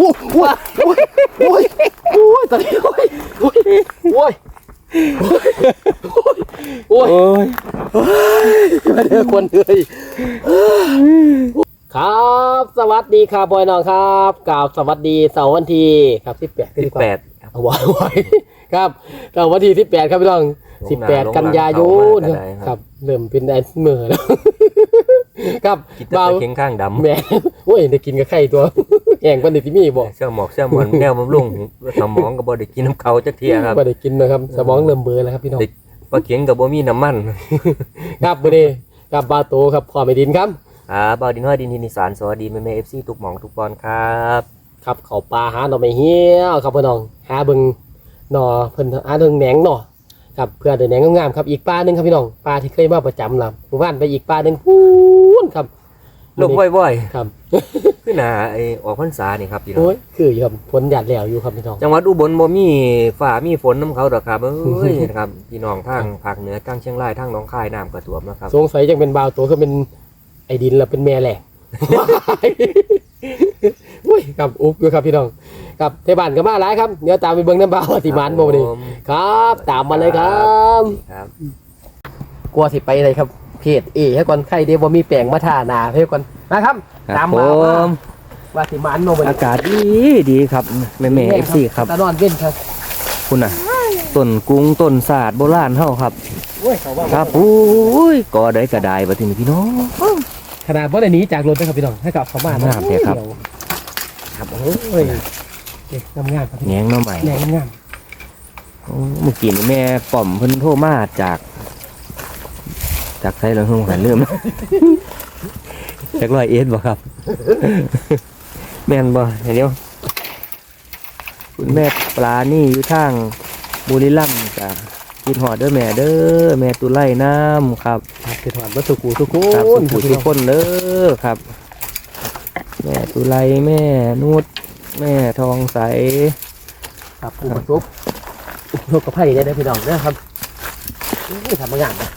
อ้ยโอ้ยโอ้ยโอ้ยโอ้ยตอนนี้โอ้ยโอ้ยโอ้ยโอ้ยโอ้ยมาเด้อคนเลยครับ สวัสดีครับบอยน้องครับกราบสวัสดีเสาร์วันที่ครับที่แปดสิบแปดครับเอาไว้ไว้ครับเสาร์วันที่ที่แปดครับพี่น้องสิบแปดกันยายนครับเริ่มเป็นไอ้เมื่อแล้วครับกินแต่เบาเคียงข้างดำแม่โอ้ยได้กินกับไข่ตัว แห่งวันเด็ที่มีบอกเสื้อหมอกเสื้อมอนแนวบำรุงสมองก็บ่ได้กินน้ำเขาจักเทียครับไม่ได้กินนะครับสมองเริ่มเบลอแล้วครับพี่น้องปลาเคียงกับบ่มีน้ำมันครับวันนี้กับบาโตครับขอไม่ดินครับครับบ่าวดินห้อยดินทินอีสานสวัสดีแม่แม่ FC ทุกหม่องทุกบอลครับครับเขาปลาหาหน่อไม่เหี้ยวครับพี่น้องหาเบิ่งหน่อเพิ่นหาเบิ่งแหนงหน่อครับเพื่อได้แหนงงามๆครับอีกปลาหนึ่งครับพี่น้องปลาที่เคยมาประจำล่ะหมู่บ้านไปอีกปลาหนึ่งพูนครับลงบ่อยครับ คือหน้าไอ้ออกพรรษานี่ครับพี่น้องโอ้ยคืออยู่ครับฝนหยาดแล้วอยู่ครับพี่น้องจังหวัดอุบลบ่มีฟ้ามีฝนน้ำเขาดอกครับเอ้ยนะครับพี่น้องทางภาคเหนือทางเชียงรายทางหนองคายน้ำก็ท่วมนะครับสงสัยจังเป็นบาวตัวก็เป็นไอ้ดินแล้วเป็นแม่แหละอุ้ยครับอุ๊บอยู่ครับพี่น้องครับเทบ้านก็มาหลายครับเดี๋ยวตามไปเบิ่งน้ำบาวว่าสิมานบ่นี่ผมครับ ตามมาเลยครับ ครับกลัวสิไปเลยครับ เพจเอให้ก่อนใครเดียวบ่มีแปลงมาทาหนาให้ก่อนนะครับครับตามผมาว่ามว่าสิมานบ่บ่อานี่กาศดีดีครับแม่แม่ FC ครับตานอนเว้นครับ คุณน่ะต้นกุ้งต้นศาสตร์โบราณเฮาครับโอ้ยเขาว่าครับอุ้ยก็ได้กระไดบัดนี้พี่น้องขนาดบ่ได้หนีจากรถนะครับพี่น้องให้กลับเข้าบ้านงามแท้ครับครับโอ้ยเด็กงามๆครับพี่แหนงหน้อใหม่แหนงงามโอ้เมื่อกี้นี่แม่ป้อมเพิ่นโทรมาจาก จากไสแล้วเพิ่นหันลืมจากร้อยเอ็ดบ่ครับ แม่นบ่เดี๋ยวคุณแม่ปลานี่อยู่ทางบุรีรัมย์จ้ะคิดหอดเด้อแม่เด้อแม่ตุไลน้ำครับครับคือถอดวัตถุกูทุกคครับนสุขุทุกคนเด้อครับ แม่ตุไลแม่นุชแม่ทองใสครับผู้ประสบอุทกภัยได้ได้อพี่น้องเด้อครับนี่ทำมางานนะ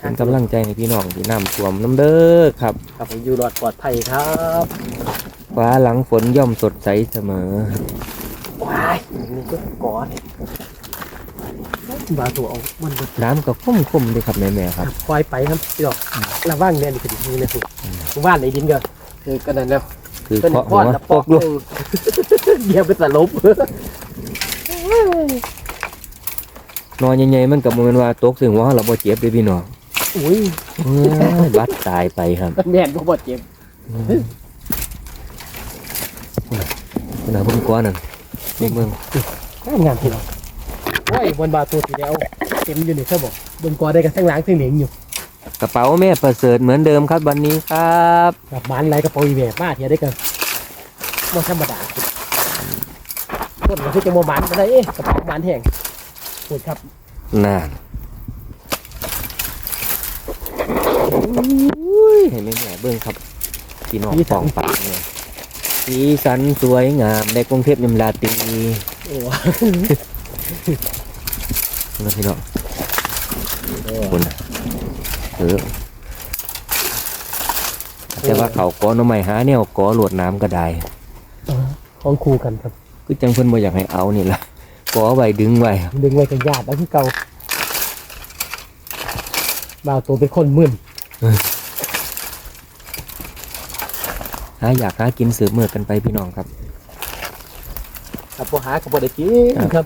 เป็นกำลังใจให้พี่น้องที่น้ำท่วมน้ำเด้อครับ ครับผมอยู่รอดปลอดภัยครับฟ้าหลังฝนย่อมสดใสเสมอว้ายนี่ก็กอดบาตัวเอามันบดน้ำก็คุ้มคุ้มๆด้วยครับแม่แม่ๆครับคอยไปครับพี่น้องระว่างเนี่ยนี่คือดีนะคุณว่านในดินก็คือกันนั่นแล้วคือเป็นเคาะพหัอวดละปปอกกลูกหนึ่งเดี๋ยวเป็นสลบ นอนใหญ่ๆมันกับโมเมนว่าตกถึงหัว่าเราบ่เจ็บเด้อพี่น้องอุ้ยเอ้ยบัดตายไปครับแม่นบ่บดเจ็บคุณอาเบิ่งก้อนนั่นเบิ่งเบิ่งงามงามพี่น้องโอ้ยบนบาตัวสีแล้วเต็มอยู่นี่เธอบอกบนกอได้กันทั้งหล้างทั้งเหลียงอยู่กระเป๋าแม่ประเสริฐเหมือนเดิมครับวันนี้ครับกับมันไรกระเป๋าอีเมลมาเทียได้กันบ่ธรรมดาคนก็คือจะโมมันก็ได้เอ๊ะกระเป๋ามันแห้ง ปวดครับน่นอุ้ยเห็นไหมแม่เบิ่งครับพี่น้องฟองปากเนี่ยสีสันสวยงามในกรุงเทพยมราตรีโอ้นะพี่น้องคุณน่ะเออแต่ว่าเขาก้อนเอาใหม่หาเนี่ยก้อหลวดน้ำก็ได้ของคู่กันครับคือจังเพิ่นบ่อยากให้เอานี่ล่ะ ก้อไว้ดึงไว้ดึงไว้กับญาติแล้วที่เก่าบ่าวตัวเป็นคนมึนหาอยากหากินสืบมือกันไปพี่น้องครับครับพอหากับพอได้กินครับ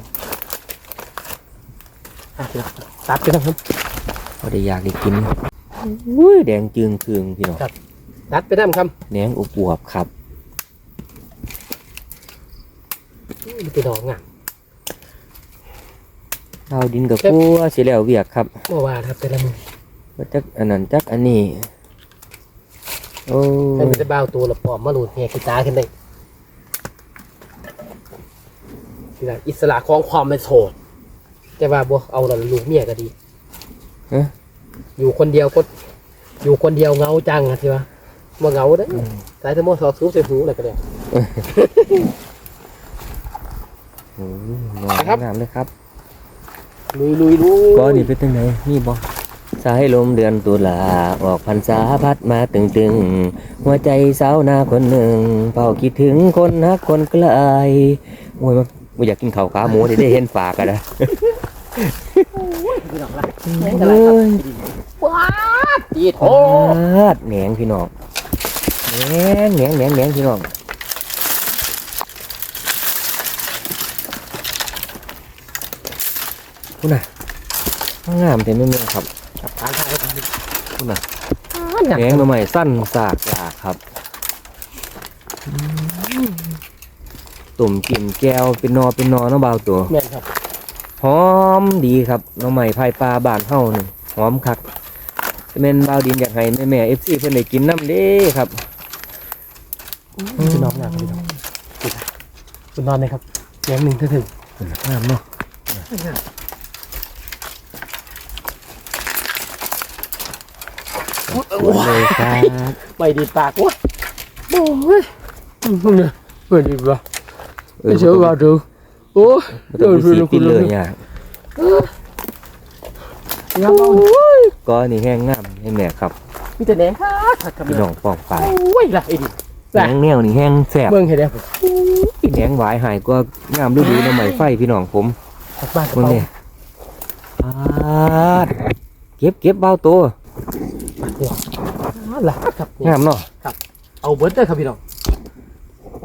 อะพี่น้องตัดไปนะครับก็ได้อยากได้กินอุ้ยแดงจึงคืงพี่น้องตัดไปน้ำครับแหนงอุบวบครับมันเป็นดอกงาม เอาดินกับกัวสิแล้วเวียกครับเมื่อวานครับแต่ละมือว่าจักอันนั้นจักอันนี้ โอ้ให้มันจะบ่าวตัวละปอมมาหลุดแหกกีตาขึ้นได้ทีละอิสระของความเป็นโสดแต่ว่าบ่เอาละลูกเมียก็ดีเอ๊ะอยู่คนเดียวก็ อยู่คนเดียวเหงาจังอะทีว่าบ่เหงาเด้อสายสมอสอกซูบใส่หูอะไรก็ได้โหนอนครับงามเลยครับ ลุยลุยลุยก้อนนี่เป็นจังไหนนี่บ่สายลมเดือนตุลาออกพรรษาพัดมาตึงตึงๆหัวใจสาวนาคนหนึ่งเฝ้าคิดถึงคนฮักคนไกลโอ้ยมันบ่อยากกินข้าวขาหมูได้ได้เห็นฝากกันนะพี่น้องละเอ้ยว้าดจีโถโอ้ดแหนงพี่น้องแหนงแหนงแหนงแหนงพี่น้อง คุณน่ะงามเต็มไปหมดครับกับทางทางไปทางนี้คุณน่ะหนักแหนงมาใหม่สั้นสากหลากครับอืมตุ่มกลิ่นแก้วเป็นนอเป็นนอเน้องเบาวตัวแม่นครับหอมดีครับหน้องใหม่พายปลาบานเฮาหนึ่งหอมคักจะเป็นบาวดินอยากให้แม่แม่เอฟซีเพิ่นได้กินน้ำเด้ครับพี่น้องหนักพี่น้องคุณนอนเลยครับแยังหนึ่งถึงงามเนาะสวย เลยครับไม่ดีปากวะโอ้ยเนี่ยไม่ดีปะไม่เชื่อว่าดูโอ้ยบ่ต้องไปสีกินเลยเนี่ยยังเอาก็นี่แห้งงามให้แม่ครับมีแต่แหนงครับครับพี่น้องปองปลายโอ้ยละไอ้ดิแหนงแนวนี่แห้งแซ่บเมืองเห็นไหมผมแหนงหวายหายก็งามฤดูหน้ำใหม่ไฟพี่น้องผมจากบ้านกับเบิ่งเป้าเนี่ยปาดเก็บเก็บเบาตัว ละครับนี่งามเนาะเอาเบิร์ดเด้อครับพี่น้อง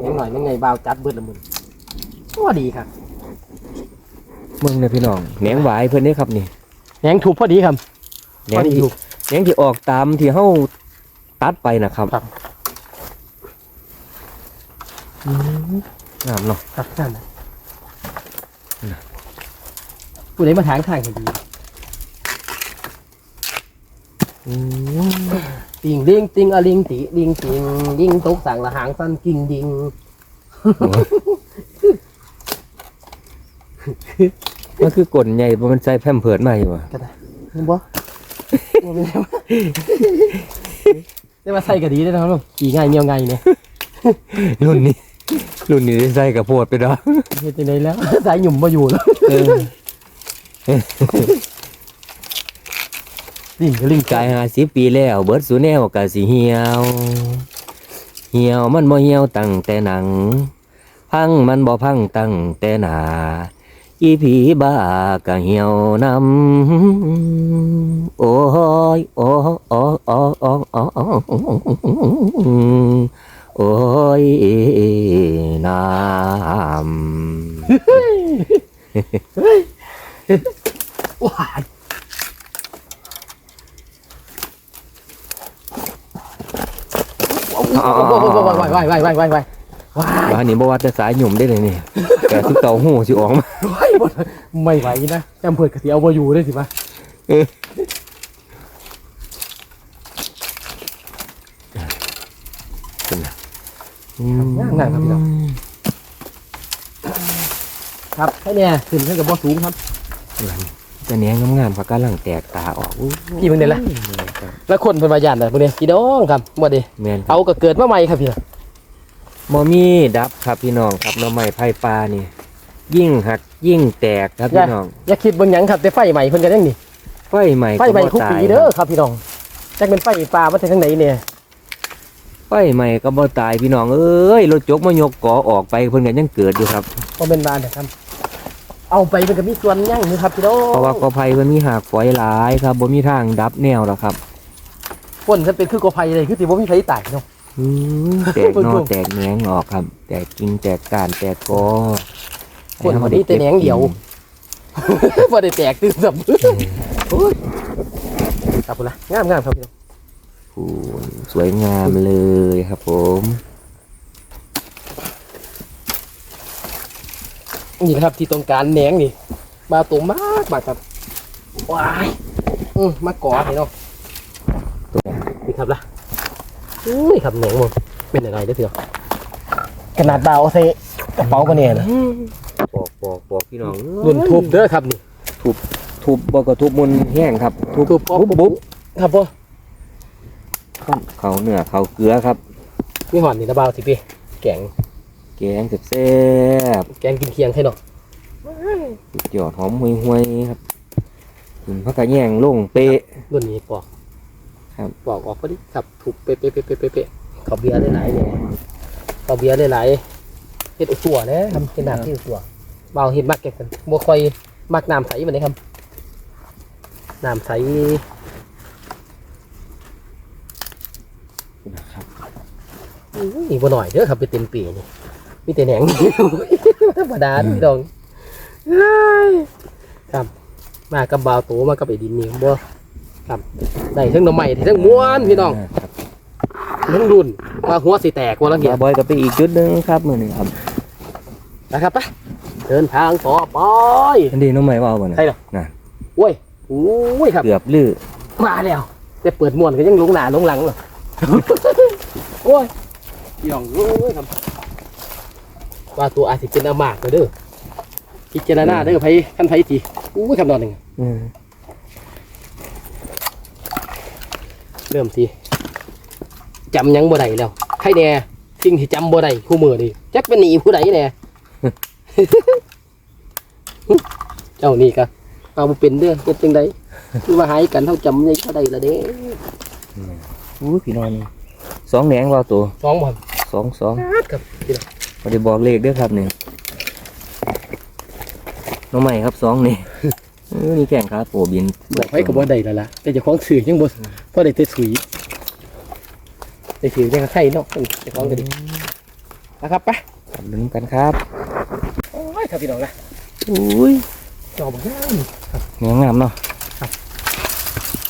ยังหน่อยยังไงบ่าวจัดเบิร์ดละมุนว่าดีครับเบิ่งเนี่ยพี่น้องแหนงหวายเพิ่นนี่ครับนี่แหนงถูกพอดีครับแหนพองดีที่ถูกแหนงที่ออกตามที่เฮาตัดไปนะครับครับอืมงามเนาะครับนั่นนะผู้ใดมาทางทางให้ดี อืม ติงดิงติงอะลิงติดิงติงดิงตกสั่งละหางสั้นกิ่งดิงมันคือกลนใหญ่บ่มันใส่แพมเพิร์ดมาอยู่ว่ะก็ได้เห็นบ่บ่เป็นไรวะได้มาใส่ก็ดีได้อนะครับขี่ง่ายเงียวง่ายเนี่ยรุ่นนี้รุ่นนี้ได้ใส่กับโพดไปดอกเฮ็ดจังไดแล้วสายหยุ่มมาอยู่แล้ว เออลิงก็ลิงกาย50ปีแล้ว เบิดสูแนวก็สิเหี่ยว เหี่ยวมันบ่เหี่ยวตั้งแต่หนัง พังมันบ่พังตั้งแต่หนาอีผีบ้าก็เหี่ยวนำโอ้ยโอ้โอ้โอ้โอ้โอ้โอ้ยน้ำว้าย ว้ายว้ายว้ายว้ายว้ายว้ายว้ายว้ายนนี้บ่ว่าแต่สายหยุ่มได้เลยนี่แต่ทุกเต่าหูสิออกมาว้ายไม่ไหวนะจำเพื่อนกะสิเอามาอยู่ได้สิปะง่ายครับพี่น้องครับให้เนี่ยขึ้นให้กับบ่สูงครับ จะแหนงงามๆผักกาลังแตกตาออกอู้พี่เพิ่งได้ละแล้วคนเป็นพยานนะพวกนี้พี่น้องครับบ่ดีแม่นเอาก็เกิดมาใหม่ครับพี่น้องบ่มีดับครับพี่น้องครับหน้ำไม้ไผ่ปลานี่ ยิ่งหักยิ่งแตกครับพี่น้องอย่าคิดเบิ่งหยังครับแต่ไฟใหม่เพิ่นก็ยังนี่ไฟใหม่ไฟใหม่ก็คุกบ่ตาปียเด้อครับพี่น้องจักเป็นไฟปลามาจากทางไหนเนี่ยไฟใหม่ก็บ่ตายพี่น้องเอ้ยรถจกมายกกอออกไปเพิ่นก็ยังเกิดอยู่ครับบ่เป็นบ้านนะครับ เอาไปมันก็มีส่วนยั่งอยู่ครับพี่น้องเพราะว่ากอไผ่มันมีหากฝอยหลายครับบ่มีทางดับแนวหรอกครับฝนฉันเป็นคือกอไผ่เลยคือสิบ่มีไผตายเนาะอืมแตกหนอแตกแหนงออกครับ แตกกิ่งแตกก้านแตกกอฝนมันมีแต่แหนงเดียวบ่ได้แตกตื่นสับโอ้ยครับพุ่นละงามๆครับพี่น้องโอ้ยสวยงามเลยครับผม นี่นะครับที่ต้องการแหนงนี่มาตัวมากมากครับว้ายอืมมาก่อให้เนาะนี่ครับล่ะอุ้ยครับแหนงมันเป็นอะไรได้อพี่น้องขนาดเบาเอาใส่กระเป๋าปะเนี่ยนะปอกปอกปอกพี่น้องรุ่นทุบเด้อครับนี่ทุบบ่ก็ทุบมุนแห้งครับทุบทุบปุ๊บปุ๊บครับพ่อเขาเนื้อเขาเกลือครับมีหอนนี่นะเบาสิพี่แกง แกงแซ่บแกงกินเคียงให้เนาะๆสุดยอดหอมห่วยๆครับคุณพักกะแย่งลงเป๊ะรุ่นนี้ปอกครับปอกออกพอดีครับถูกเป๊ะเป๊ะเป๊ะเป๊ะเป๊ะเป๊ะเขาเบียร์หลายๆเนี่ยเขาเบียร์หลายๆเฮ็ดอุตัวนะครับเฮ็ดน้ำที่อุตัวเบาเฮ็ดมักแก่กันบ่ค่อยมักน้ำใสมันเลยครับน้ำใสนะครับนี่บ่หน่อยเด้อครับไปเต็มปีนี่ มีแต่แหนงธรรมดาเด้อพี่น้องเอ้ยครับ มากับบ่าวโตมากับไอ้ดินนี่บ่ครับได้ทั้งหน่อไม้ได้ทั้งม้วนพี่น้องครับทั้งรุ่นว่าหัวสิแตกว่าลังเกียบาบอยก็ไปอีกจุดหนึงครับมื้อนี้ครับนะครับไปเดินทางต่อไปอันนี้น้องใหม่ว่าเอาบ่น่ะใช่เหรอนั่นโอ้ยโอ้ยครับเกือบลื้อมาแล้วแต่เปิดม่วนก็ยังลงหน้าลงหลังเหรอโอ้ยพี่น้องโอ้ยครับ ว่าตัวอาจสิเป็นอามากเด้อพิจารณาเด้อไผคันไผทีอู้ยคำนอนหนึ่งอืมเริ่มสิจำหยังบ่ได้แล้วใครแน่สิ่งที่จำบ่ได้คู่มือดิจักเป็นหนีผู้ใดแน่ เจ้านี่ก็เอาบ่เป็นเด้อเฮ็ดจังไดคือว่าหายกันเท่าจำยังเท่าใดละเด้อู้พี่น้องนี่สองแหนงว่าตัวสองบ่สองสอง ครับพี่น้อง บ่ได้บอกเลขเด้อครับนี่น้องใหม่ครับสองนี่เออนี่แข่งขาโปบินบอกให้ก็บ่ได้แล้วล่ะแต่เจ้าของสื่อยังบ่พอได้แต่สุยได้สื่อยังไข่เนาะเจ้าของก็ดีนะครับไปครับลุ้นกันครับโอ้ยครับพี่น้องนะอุ้ยจอบงามแหนงงามเนาะ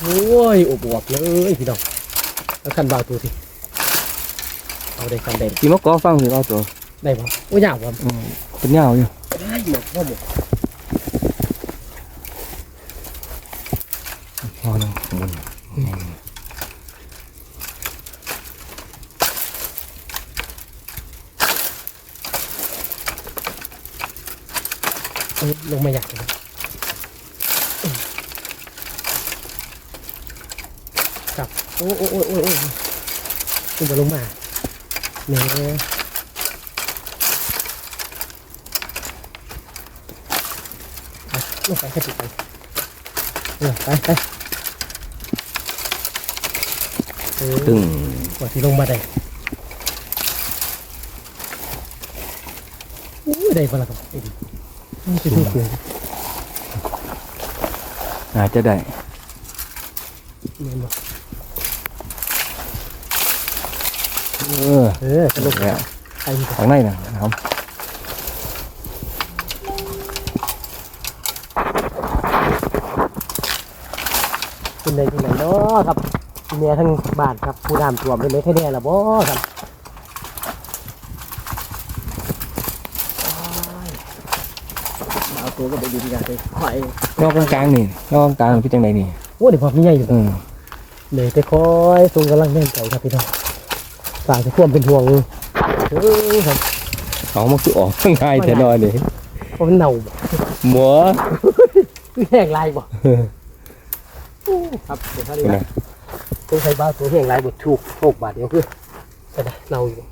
โอ้ยอบอวบเลยพี่น้องแล้วคันบ่าวตัวสิเอาได้คันได้พี่มะกอฟังสิเอาตัว ได้บ่โอ้ยยาวบ่อืมเป็นยาวอยู่ได้หมดบ่หมดพอหนึงบนเอ้ยลงมาอยากเลยครับ โอ้โอ้โอ้โอ้โอ้ขึ้นมาลงมาเนี่ย ไปลงไปแค่ติดไปเออไปไปเออตึงกว่าที่ลงมาได้อู้ยได้ปะล่ะครับไอ้ดิมันจะดูเกินอาจจะได้เงินบ่เออเออสนุกแล้วไอ้ที่ข้างในนะครับ เป็นใดที่ไหนเนาะครับที่เมียทั้งบ้านครับผู้น้ำท่วมเป็นเลยแค่แน่ละบ่ครับเอาตัวก็ไปดินกันไปไข่นอกกลางๆนี่นอกกลางๆพี่จังไดนี่โอ้เดี๋ยวพอมีใหญ่อยู่อืมเลยไปคอยทรงกำลังแน่นใจครับพี่น้องฝากจะท่วมเป็นห่วงเออครับเอามาคือออกง่ายแต่นอนนี่เพราะมันเน่าบ่หมัวคือแห้งลายบ่ ครับเดี๋ยวเขาดีนี่นะนะต้องใช้บ้าตัวแห้งลายบดถูกโชคบาทเดียวคือจะได้เน่าอยู่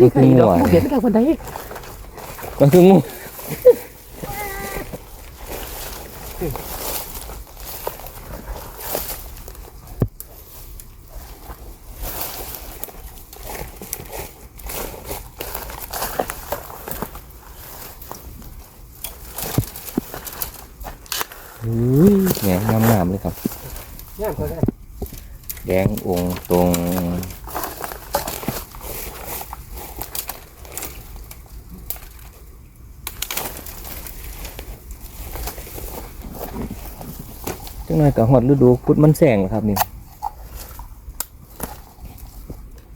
มันคืองัวเห็นไม่ได้วันใดมันคืองู อุ้ยแหงงามๆเลยครับงามเขาได้แดงองค์ตรงจังหน่อยกับหอดฤดูพุดมันแสงเหรอครับนี่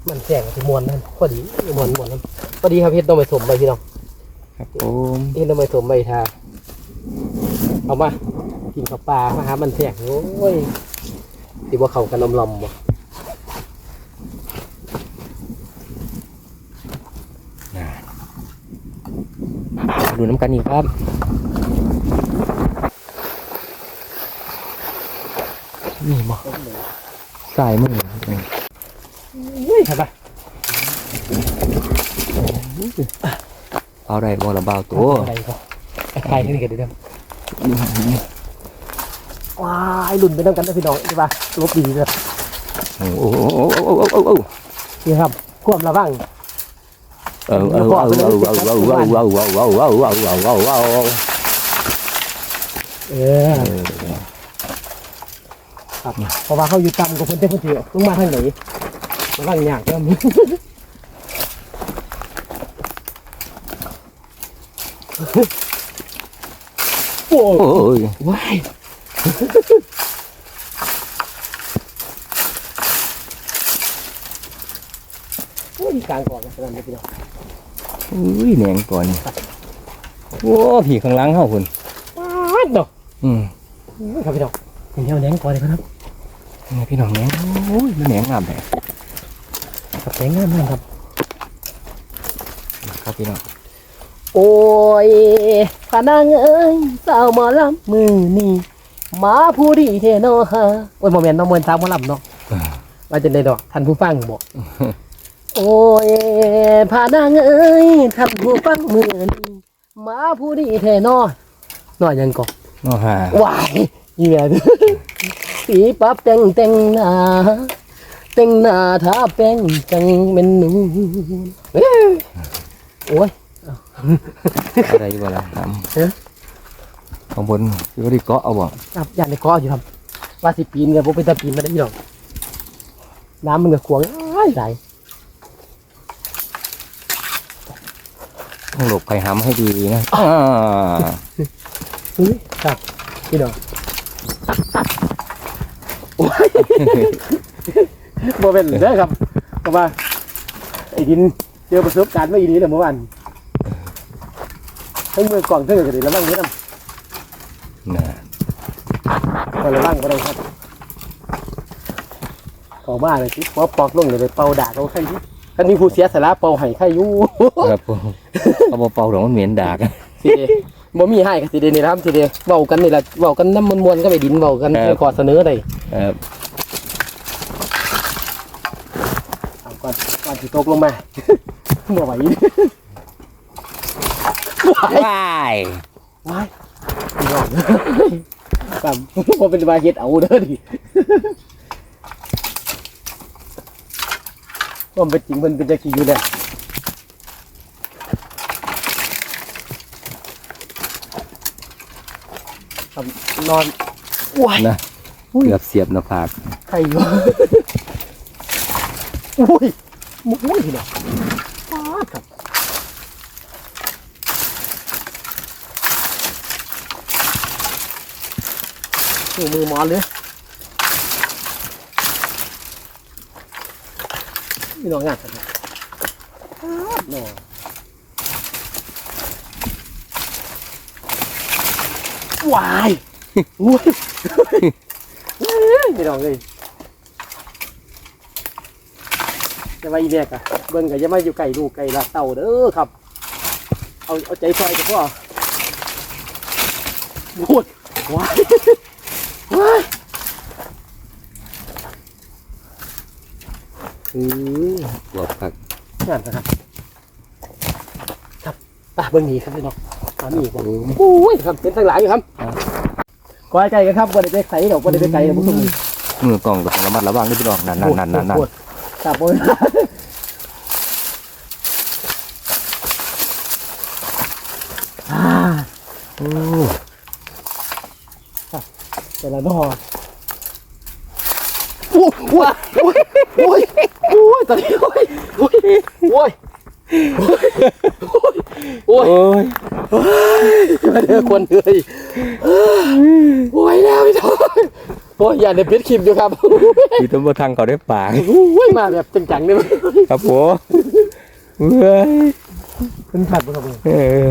มันแสงกับมวนนั่นพอดีมวนมวนนั่นพอดีครับเฮ็ดต้องไปถมไปพี่น้องครับผมเฮ็ดต้องไปถมไปทาเอามา กินข้าวปลามาหามันแสงโอ้ยดีว่าเขากันลำลำบ่ดูน้ำกันอีกครับนี่บ่สายมือเฮ้ยครับไปเอาได้บ่ละเบาตัวอะไรก็ใครนี่กันเดี๋ยวว้ายหลุนไปน้ำกันนะพี่น้องใช่ปะลบดีเลยโอ้โอ้โอ้โอ้โอ้โอ้โอ้นี่ครับควบระวังเออเออเออเออเออเออเออเออเออเออเออเออครับเพราะว่าเขาอยู่ต่ำกว่าคนเต้นคนเถื่อต้องมาทางไหนระวังยากเด้อมึงโอ้โอ้ยว้ายโอ้ย กลางก่อนนะขนาดนี้พี่น้องอุ้ยแหนงก่อนโอ้ผีข้างหลังเฮาคุณว้าวเนาะอืมครับพี่น้องผมเอาแหนงก่อนเลยครับนี่พี่น้องแหนงโอ้ยมันแหนงงามแท้กับแหนงงามมากครับครับพี่น้องโอ้ยพานางเอ้ยสาวหมอลำมือนี่มาผู้ดีเทโนฮะโอ้ยโมเมนต์น้องเมนสาวหมอลำเนาะว่าจะได้ดอกท่านผู้ฟังบอก โอ้ยพานางเอ้ยท่านผู้ฟังมือนี่มาผู้ดีเทโนน้อยยังก่อนน้อหาวายอีแม่เด้อสีปั๊บแต่งแต่งหน้าแต่งหน้าทาแป้งจังเป็นหนูเอ้ยโอ้ยอะไรบ่ล่ะครับเอ๊ะข้างบนคือบ่ได้เกาะเอาบ่ครับยานในก้ออยู่ครับว่าสิปีนกันพวกเป็นตะปีนมาได้ยี่หรอกน้ำมันก็ขวางอ้ายไหล ต้องหลบภัยหำให้ดีนะอ่าอุ้ยครับพี่น้องโอ้ยโมเป็นเด้อครับเพราะว่าไอ้ดินเจอประสบการณ์ไม่อีนี้เลยเมื่อวานทั้งมือกล่องทั้งกระดิ่งแล้วบ้างนี้นะน่ะก็เลยบ้างก็ได้ครับขอบ้าเลยสิว่าปอกลงเลยไปเป่าด่าเขาใครที่ ท่านนี้ผู้เสียสาระเป่าไห้ใครอยู่ครับผมเอาบ่เป่าดอกมันเหม็นดากสิเดบ่มีให้ก็สิเดนี่นะครับสิเดเว้ากันนี่ล่ะเว้ากันน้ำมวนๆก็ไปดินเว้ากันครับเพื่อขอเสนอได้ครับเอาก่อนก่อนสิตกลงมาบ่ไหวว้ายว้ายว้ายยอมครับบ่เป็นว่าเฮ็ดเอาเด้อดิ ว่าเป็นจริงเพิ่นเป็นจังซี่อยู่แล้วครับนอนว้ายนะเกือบเสียบหน้าผากใครวะอุ้ยมุ้ยเนี่ยป้าดครับดูมือหมอนเลย นี่น้องงานกันนะป้าดหนอวายอุ้ยเฮ้ยไม่น้องเลยจะมาอีแม่กะเบิ่งกะจะมาอยู่ไก่ลูกไก่ละเต่าเด้อครับ เอาเอาใจซอยกับพ่อพูดว้ายว้าย อือบ่ผักงานนะครับ ครับตาเบิ่งนี้ครับพี่น้องตามนี้อีกบ่โอ้โอ้ยครับเป็นทั้งหลายอยู่ครับก็ใจกันครับบ่ได้ไปไสดอกบ่ได้ไปไกลนะพวกคุณมือกล่องก็ต้องระมัดระวังด้วยพี่น้องนั่นนั่นนั่นนั่นนั่นครับบ่อ่าโอ้แต่ละนอโอ้โหโอ้ย โอ้ยโอ้ยตอนนี้โอ้ยโอ้ยโอ้ยโอ้ยโอ้ยมาเด้อคนเลยโอ้ยแล้วพี่น้องโอ้ยอย่าเด็ดพิษคลิปอยู่ครับอยู่ตรงบ่ทางเขาได้ปากโอ้ยมาแบบจังๆเลยครับผมเว้ยเป็นขัดบ่ครับผมเออ